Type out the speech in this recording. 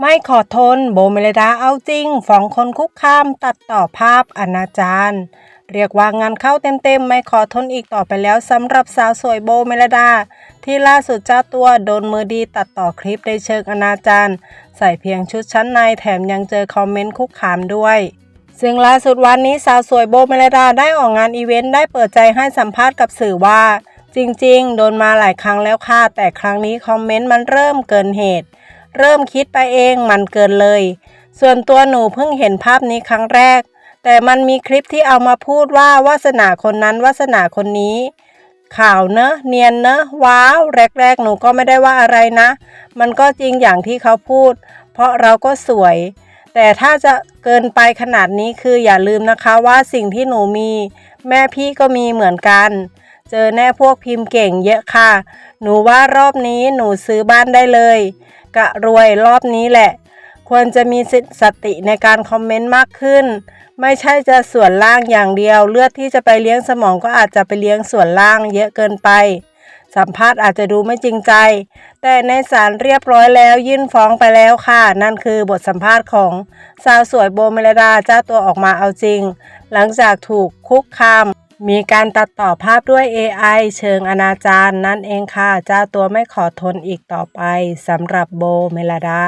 ไม่ขอทนโบเมลดาเอาจริงฟ้องคนคุกคามตัดต่อภาพอนาจารเรียกว่างานเข้าเต็มๆ ไม่ขอทนอีกต่อไปแล้วสำหรับสาวสวยโบเมลดา ที่ล่าสุดเจ้าตัวโดนมือดีตัดต่อคลิปในเชิงอนาจารใส่เพียงชุดชั้นในแถมยังเจอคอมเมนต์คุกคามด้วยซึ่งล่าสุดวันนี้สาวสวยโบเมลดาได้ออกงานอีเวนต์ได้เปิดใจให้สัมภาษณ์กับสื่อว่า จริงๆ โดนมาหลายครั้งแล้วค่ะ แต่ครั้งนี้คอมเมนต์มันเริ่มเกินเหตุ เริ่มคิดไปเองมันเกินเลย ส่วนตัวหนูเพิ่งเห็นภาพนี้ครั้งแรก แต่มันมีคลิปที่เอามาพูดว่าวาสนาคนนั้นวาสนาคนนี้ ข่าวเนอะเนียนเนอะว้าวแรกๆ หนูก็ไม่ได้ว่าอะไรนะ มันก็จริงอย่างที่เขาพูด เพราะเราก็สวย แต่ถ้าจะเกินไปขนาดนี้คืออย่าลืมนะคะว่าสิ่งที่หนูมี แม่พี่ก็มีเหมือนกันเจอแน่พวกพิมพ์เก่งเยอะค่ะ หนูว่ารอบนี้หนูซื้อบ้านได้เลย กะรวยรอบนี้แหละ ควรจะมีสติในการคอมเมนต์มากขึ้น ไม่ใช่จะส่วนล่างอย่างเดียว เลือดที่จะไปเลี้ยงสมองก็อาจจะไปเลี้ยงส่วนล่างเยอะเกินไป สัมภาษณ์อาจจะดูไม่จริงใจ แต่ในศาลเรียบร้อยแล้วยื่นฟ้องไปแล้วค่ะ นั่นคือบทสัมภาษณ์ของสาวสวยโบเมลดาเจ้าตัวออกมาเอาจริง หลังจากถูกคุกคาม มีการตัดต่อภาพด้วย AI เชิงอนาจารนั่นเองค่ะ เจ้าตัวไม่ขอทนอีกต่อไปสำหรับโบเมลดา